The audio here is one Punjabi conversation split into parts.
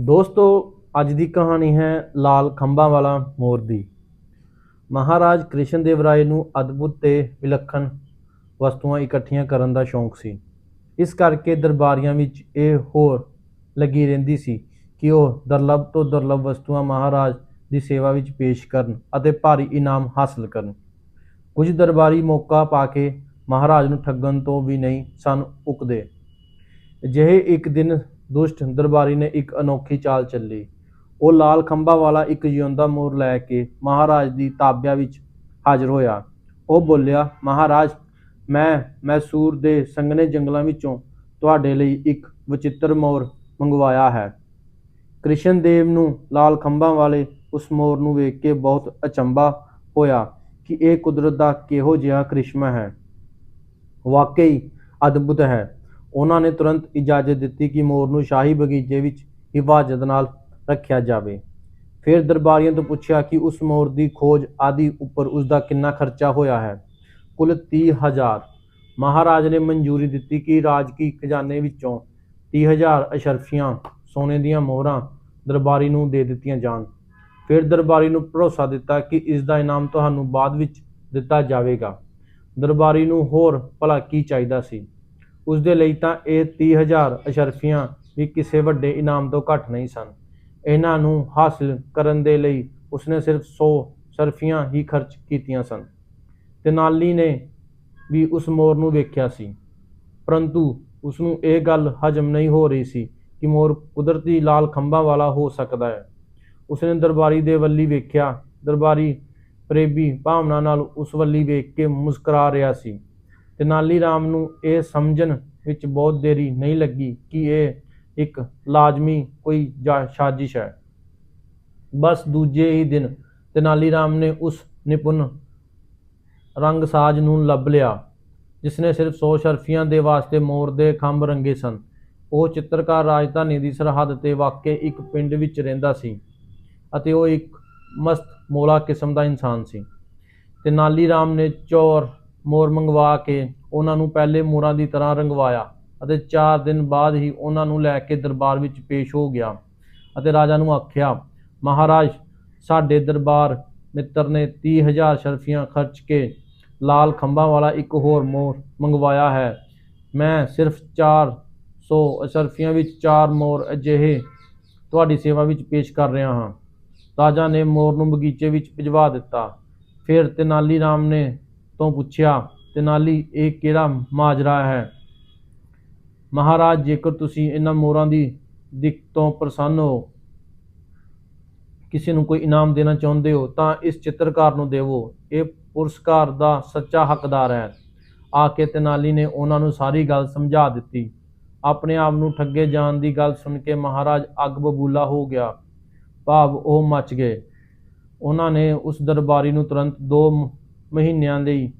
ਦੋਸਤੋ, ਅੱਜ ਦੀ ਕਹਾਣੀ ਹੈ ਲਾਲ ਖੰਭਾਂ ਵਾਲਾ ਮੋਰ ਦੀ। ਮਹਾਰਾਜ ਕ੍ਰਿਸ਼ਨ ਦੇਵ ਰਾਏ ਨੂੰ ਅਦਭੁਤ ਤੇ ਵਿਲੱਖਣ ਵਸਤੂਆਂ ਇਕੱਠੀਆਂ ਕਰਨ ਦਾ ਸ਼ੌਂਕ ਸੀ। ਇਸ ਕਰਕੇ ਦਰਬਾਰੀਆਂ ਵਿੱਚ ਇਹ ਹੋਰ ਲੱਗੀ ਰਹਿੰਦੀ ਸੀ ਕਿ ਉਹ ਦੁਰਲੱਭ ਤੋਂ ਦੁਰਲੱਭ ਵਸਤੂਆਂ ਮਹਾਰਾਜ ਦੀ ਸੇਵਾ ਵਿੱਚ ਪੇਸ਼ ਕਰਨ ਅਤੇ ਭਾਰੀ ਇਨਾਮ ਹਾਸਲ ਕਰਨ। ਕੁਝ ਦਰਬਾਰੀ ਮੌਕਾ ਪਾ ਕੇ ਮਹਾਰਾਜ ਨੂੰ ਠੱਗਣ ਤੋਂ ਵੀ ਨਹੀਂ ਸਨ ਉਕਦੇ। ਅਜਿਹੇ ਇੱਕ ਦਿਨ ਦੁਸ਼ਟ ਦਰਬਾਰੀ ਨੇ ਇੱਕ ਅਨੋਖੀ ਚਾਲ ਚੱਲੀ। ਉਹ ਲਾਲ ਖੰਭਾ ਵਾਲਾ ਇੱਕ ਜਿਉਂਦਾ ਮੋਰ ਲੈ ਕੇ ਮਹਾਰਾਜ ਦੀ ਤਾਬਿਆ ਵਿੱਚ ਹਾਜ਼ਰ ਹੋਇਆ। ਉਹ ਬੋਲਿਆ, ਮਹਾਰਾਜ, ਮੈਂ ਮੈਸੂਰ ਦੇ ਸੰਘਣੇ ਜੰਗਲਾਂ ਵਿੱਚੋਂ ਤੁਹਾਡੇ ਲਈ ਇੱਕ ਵਚਿੱਤਰ ਮੋਰ ਮੰਗਵਾਇਆ ਹੈ। ਕ੍ਰਿਸ਼ਨ ਦੇਵ ਨੂੰ ਲਾਲ ਖੰਭਾਂ ਵਾਲੇ ਉਸ ਮੋਰ ਨੂੰ ਵੇਖ ਕੇ ਬਹੁਤ ਅਚੰਭਾ ਹੋਇਆ ਕਿ ਇਹ ਕੁਦਰਤ ਦਾ ਕਿਹੋ ਜਿਹਾ ਕ੍ਰਿਸ਼ਮਾ ਹੈ। ਵਾਕਈ ਅਦਭੁਤ ਹੈ। ਉਹਨਾਂ ਨੇ ਤੁਰੰਤ ਇਜਾਜ਼ਤ ਦਿੱਤੀ ਕਿ ਮੋਰ ਨੂੰ ਸ਼ਾਹੀ ਬਗੀਚੇ ਵਿੱਚ ਹਿਫਾਜ਼ਤ ਨਾਲ ਰੱਖਿਆ ਜਾਵੇ। ਫਿਰ ਦਰਬਾਰੀਆਂ ਤੋਂ ਪੁੱਛਿਆ ਕਿ ਉਸ ਮੋਰ ਦੀ ਖੋਜ ਆਦਿ ਉੱਪਰ ਉਸ ਦਾ ਕਿੰਨਾ ਖਰਚਾ ਹੋਇਆ ਹੈ? ਕੁੱਲ 30000 ਮਹਾਰਾਜ ਨੇ ਮਨਜ਼ੂਰੀ ਦਿੱਤੀ ਕਿ ਰਾਜਕੀ ਖਜ਼ਾਨੇ ਵਿੱਚੋਂ 30000 ਅਸ਼ਰਫੀਆਂ ਸੋਨੇ ਦੀਆਂ ਮੋਹਰਾਂ ਦਰਬਾਰੀ ਨੂੰ ਦੇ ਦਿੱਤੀਆਂ ਜਾਣ। ਫਿਰ ਦਰਬਾਰੀ ਨੂੰ ਭਰੋਸਾ ਦਿੱਤਾ ਕਿ ਇਸ ਦਾ ਇਨਾਮ ਤੁਹਾਨੂੰ ਬਾਅਦ ਵਿੱਚ ਦਿੱਤਾ ਜਾਵੇਗਾ। ਦਰਬਾਰੀ ਨੂੰ ਹੋਰ ਭਲਾ ਕੀ ਚਾਹੀਦਾ ਸੀ? ਉਸ ਦੇ ਲਈ ਤਾਂ ਇਹ 30000 ਅਸ਼ਰਫੀਆਂ ਵੀ ਕਿਸੇ ਵੱਡੇ ਇਨਾਮ ਤੋਂ ਘੱਟ ਨਹੀਂ ਸਨ। ਇਹਨਾਂ ਨੂੰ ਹਾਸਲ ਕਰਨ ਦੇ ਲਈ ਉਸਨੇ ਸਿਰਫ 100 ਸਰਫੀਆਂ ਹੀ ਖਰਚ ਕੀਤੀਆਂ ਸਨ। ਤੇਨਾਲੀ ਨੇ ਵੀ ਉਸ ਮੋਰ ਨੂੰ ਵੇਖਿਆ ਸੀ। ਪਰੰਤੂ ਉਸ ਨੂੰ ਇਹ ਗੱਲ ਹਜਮ ਨਹੀਂ ਹੋ ਰਹੀ ਸੀ ਕਿ ਮੋਰ ਕੁਦਰਤੀ ਲਾਲ ਖੰਭਾਂ ਵਾਲਾ ਹੋ ਸਕਦਾ ਹੈ। ਉਸਨੇ ਦਰਬਾਰੀ ਦੇ ਵੱਲੀ ਵੇਖਿਆ। ਦਰਬਾਰੀ ਪ੍ਰੇਮੀ ਭਾਵਨਾ ਨਾਲ ਉਸ ਵੱਲੀ ਵੇਖ ਕੇ ਮੁਸਕਰਾ ਰਿਹਾ ਸੀ। ਤੇਨਾਲੀ ਰਾਮ ਨੂੰ ਇਹ ਸਮਝਣ ਵਿੱਚ ਬਹੁਤ ਦੇਰੀ ਨਹੀਂ ਲੱਗੀ ਕਿ ਇਹ ਇੱਕ ਲਾਜ਼ਮੀ ਕੋਈ ਜਾ- ਸਾਜ਼ਿਸ਼ ਹੈ। ਬਸ ਦੂਜੇ ਹੀ ਦਿਨ ਤੇਨਾਲੀ ਰਾਮ ਨੇ ਉਸ ਨਿਪੁੰਨ ਰੰਗਸਾਜ਼ ਨੂੰ ਲੱਭ ਲਿਆ, ਜਿਸਨੇ ਸਿਰਫ 100 ਸ਼ਰਫੀਆਂ ਦੇ ਵਾਸਤੇ ਮੋਰ ਦੇ ਖੰਭ ਰੰਗੇ ਸਨ। ਉਹ ਚਿੱਤਰਕਾਰ ਰਾਜਧਾਨੀ ਦੀ ਸਰਹੱਦ ਤੇ ਵਾਕਿਆ ਇੱਕ ਪਿੰਡ ਵਿੱਚ ਰਹਿੰਦਾ ਸੀ ਅਤੇ ਉਹ ਇੱਕ ਮਸਤ ਮੋਲਾ ਕਿਸਮ ਦਾ ਇਨਸਾਨ ਸੀ। ਤੇ ਨਾਲੀ ਰਾਮ ਨੇ ਚੌਰ ਮੋਰ ਮੰਗਵਾ ਕੇ ਉਹਨਾਂ ਨੂੰ ਪਹਿਲੇ ਮੋਰਾਂ ਦੀ ਤਰ੍ਹਾਂ ਰੰਗਵਾਇਆ ਅਤੇ 4 ਦਿਨ ਬਾਅਦ ਹੀ ਉਹਨਾਂ ਨੂੰ ਲੈ ਕੇ ਦਰਬਾਰ ਵਿੱਚ ਪੇਸ਼ ਹੋ ਗਿਆ ਅਤੇ ਰਾਜਾ ਨੂੰ ਆਖਿਆ, ਮਹਾਰਾਜ, ਸਾਡੇ ਦਰਬਾਰ ਮਿੱਤਰ ਨੇ 30000 ਸ਼ਰਫੀਆਂ ਖਰਚ ਕੇ ਲਾਲ ਖੰਭਾਂ ਵਾਲਾ ਇੱਕ ਹੋਰ ਮੋਰ ਮੰਗਵਾਇਆ ਹੈ। ਮੈਂ ਸਿਰਫ 400 ਸ਼ਰਫੀਆਂ ਵਿੱਚ 4 ਮੋਰ ਅਜਿਹੇ ਤੁਹਾਡੀ ਸੇਵਾ ਵਿੱਚ ਪੇਸ਼ ਕਰ ਰਿਹਾ ਹਾਂ। ਰਾਜਾ ਨੇ ਮੋਰ ਨੂੰ ਬਗੀਚੇ ਵਿੱਚ ਭਿਜਵਾ ਦਿੱਤਾ। ਫਿਰ ਤੇਨਾਲੀ ਰਾਮ ਨੇ ਤੋਂ ਪੁੱਛਿਆ ਤੇਨਾਲੀ ਇਹ ਕਿਹੜਾ ਮਾਜਰਾ ਹੈ? ਮਹਾਰਾਜ, ਜੇਕਰ ਤੁਸੀਂ ਇਹਨਾਂ ਮੋਰਾਂ ਦੀ ਦਿੱਖ ਤੋਂ ਪ੍ਰਸੰਨ ਹੋ, ਕਿਸੇ ਨੂੰ ਕੋਈ ਇਨਾਮ ਦੇਣਾ ਚਾਹੁੰਦੇ ਹੋ, ਤਾਂ ਇਸ ਚਿੱਤਰਕਾਰ ਨੂੰ ਦੇਵੋ। ਇਹ ਪੁਰਸਕਾਰ ਦਾ ਸੱਚਾ ਹੱਕਦਾਰ ਹੈ। ਆ ਕੇ ਤੇਨਾਲੀ ਨੇ ਉਹਨਾਂ ਨੂੰ ਸਾਰੀ ਗੱਲ ਸਮਝਾ ਦਿੱਤੀ। ਆਪਣੇ ਆਪ ਨੂੰ ਠੱਗੇ ਜਾਣ ਦੀ ਗੱਲ ਸੁਣ ਕੇ ਮਹਾਰਾਜ ਅੱਗ ਬਬੂਲਾ ਹੋ ਗਿਆ। ਭਾਵ ਉਹ ਮੱਚ ਗਏ। ਉਹਨਾਂ ਨੇ ਉਸ ਦਰਬਾਰੀ ਨੂੰ ਤੁਰੰਤ ਦੋ ਮਹੀਨਿਆਂ ਲਈ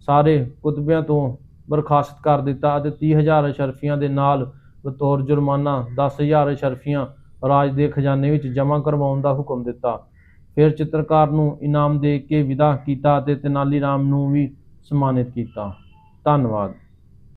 ਸਾਰੇ ਕੁਤਬਿਆਂ ਤੋਂ ਬਰਖਾਸਤ ਕਰ ਦਿੱਤਾ ਅਤੇ 30000 ਅਸ਼ਰਫੀਆਂ ਦੇ ਨਾਲ ਬਤੌਰ ਜੁਰਮਾਨਾ 10000 ਅਸ਼ਰਫੀਆਂ ਰਾਜ ਦੇ ਖਜ਼ਾਨੇ ਵਿੱਚ ਜਮ੍ਹਾਂ ਕਰਵਾਉਣ ਦਾ ਹੁਕਮ ਦਿੱਤਾ। ਫਿਰ ਚਿੱਤਰਕਾਰ ਨੂੰ ਇਨਾਮ ਦੇ ਕੇ ਵਿਦਾ ਕੀਤਾ ਅਤੇ ਤੇਨਾਲੀ ਰਾਮ ਨੂੰ ਵੀ ਸਨਮਾਨਿਤ ਕੀਤਾ। ਧੰਨਵਾਦ।